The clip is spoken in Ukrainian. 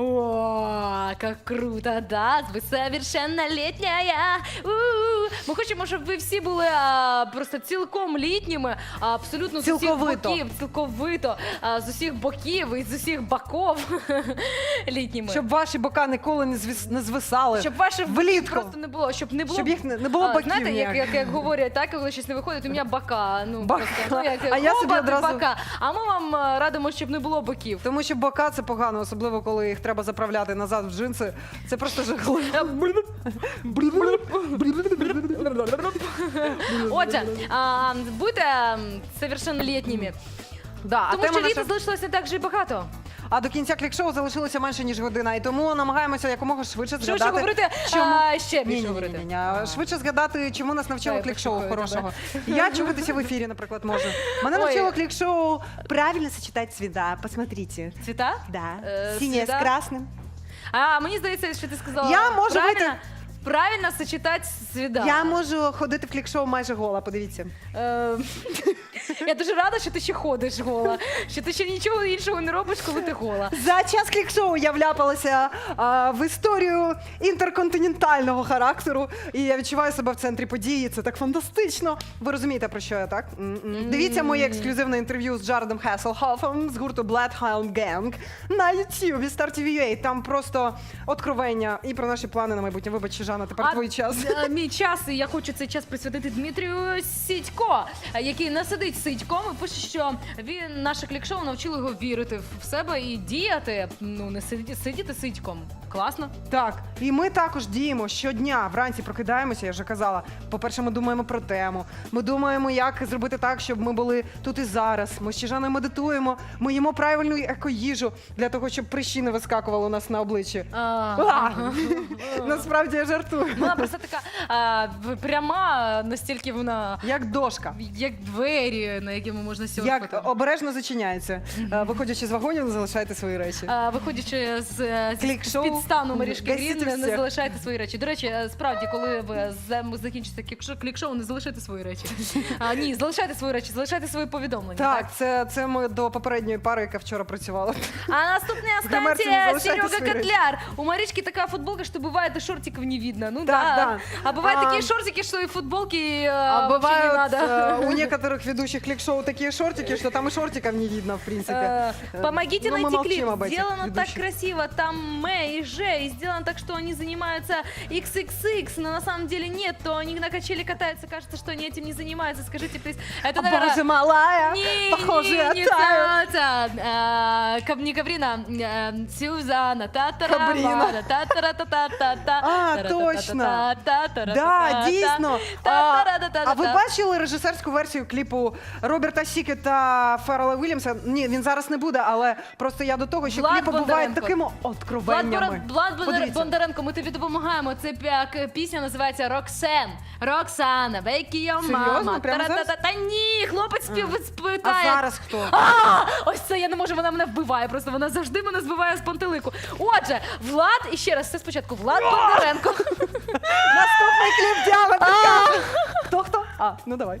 О, как круто, да? Ви совершеннолетняя. У-у-у. Ми хочемо, щоб ви всі були а, просто цілком літніми, а, абсолютно з усіх Цілковито. боків, цілковито, а, з усіх боків і з усіх боків літніми. Щоб ваші бока ніколи не, звіс... не звисали. Щоб ваших влітку. просто не було, щоб не було Щоб їх не- не було А, боків Знаєте, як, як, як говорять, так, коли щось не виходить, у мене бока. Ну, Бока. Просто, ну, як, А я собі хобот, одразу- бока. А ми вам е, радимо, щоб не було боків. Тому що бока це погано, особливо коли їх треба заправляти назад в джинси. Це просто жахливо. Отже, а, будьте совершеннолітніми. Да, а Тому тема що літа наша... залишилося не так же і багато. А до кінця клік-шоу залишилося менше ніж година, і тому намагаємося якомога швидше Швидше згадати. говорити, чому- а, ще більше говорити. ні, ні, ні. Швидше згадати, чому нас навчило клік-шоу хорошого. Я чуватися в ефірі, наприклад, можу. Мене навчило клік-шоу правильно сочетать цвета. Посмотрите. Цвіта? Да. Е, Синее цвета? с красным. А мені здається, що ти сказала. Я можу правильно, вийти- правильно сочетати свіда. Я можу ходити в клік-шоу майже гола, подивіться. Е, Я дуже рада, що ти ще ходиш гола. Що ти ще нічого іншого не робиш, коли ти гола. За час клік-шоу я вляпалася а, в історію інтерконтинентального характеру, і я відчуваю себе в центрі події. Це так фантастично. Ви розумієте про що я так? М-м. Дивіться моє ексклюзивне інтерв'ю з Джаредом Хеселхофом з гурту Bloodhound Gang на YouTube Star TV Там просто откровення і про наші плани на майбутнє. Вибач, Жанна, тепер твій час. е, Мій час, і я хочу цей час присвятити Дмитрію Сідько, який не сидить сидьком і пише, що він наше клік-шоу навчило його вірити в себе і діяти. Ну не сидіти, сидіти сидьком. Класно. Так, і ми також діємо щодня. Вранці прокидаємося, я вже казала. По-перше, ми думаємо про тему. Ми думаємо, як зробити так, щоб ми були тут і зараз. Ми з Чижаною медитуємо, ми їмо правильну екоїжу для того, щоб прищі не вискакували у нас на обличчі. А! Насправді я жартую. Вона просто така а, пряма, настільки вона Як дошка. як двері, на якими можна сьорбати. Як обережно зачиняється. Е, Виходячи з вагонів, не залишайте свої речі. А, Виходячи з, е, з Клік-шоу, під стану Марішки гасіть Грін, не всіх. залишайте свої речі. До речі, е, справді, коли ви за- закінчите клік-шоу- клік-шоу, не залишайте свої речі. А, ні, залишайте свої речі, залишайте свої повідомлення. Так, це, це ми до попередньої пари, яка вчора працювала. А наступная В коммерции не станция залишайте Серега свои речи. Котляр. У Марички такая футболка, что бывает и шортиков не видно. Ну Так, да. да. А бывают А, такие шортики, что и футболки э, А вообще не бывают надо. э, у некоторых ведущих клик-шоу такие шортики, что там и шортиков не видно, в принципе. Э, Помогите Ну, мы найти молчим клип. об этих Сделано так ведущих. красиво. Там Мэ и Ж. И сделано так, что они занимаются XXX, но на самом деле нет. То они на качели катаются. Кажется, что они этим не занимаются. Скажите, плиз. Это, А наверное... Боже, малая, Не, похоже, не, не оттаю. та- та, э, Кав- не Каврина, э, Сюзанна, та та Кабріна. та та та та та та А, точно. Да, дійсно. А, а ви бачили режисерську версію кліпу Роберта Сіки та Феррела Вільямса? Ні, він зараз не буде, але просто я до того, що Влад кліпи бувають Бондаренко. такими Влад, откровеннями. Влад Бондар- Подивіться. Бондаренко, ми тобі допомагаємо. Це пя- пісня називається Роксен. Роксана, вейкі йо Серйозно? мама. Прямо? Та-ра-та-та. Та ні, хлопець спів А спитає. зараз хто? А, ось це я не можу, вона мене вбиває. Просто вона завжди мене збиває з пантелику. Отже, Влад, і ще раз, це спочатку Влад Бондаренко. Наступний кліп Діана Хто хто? А, ну давай.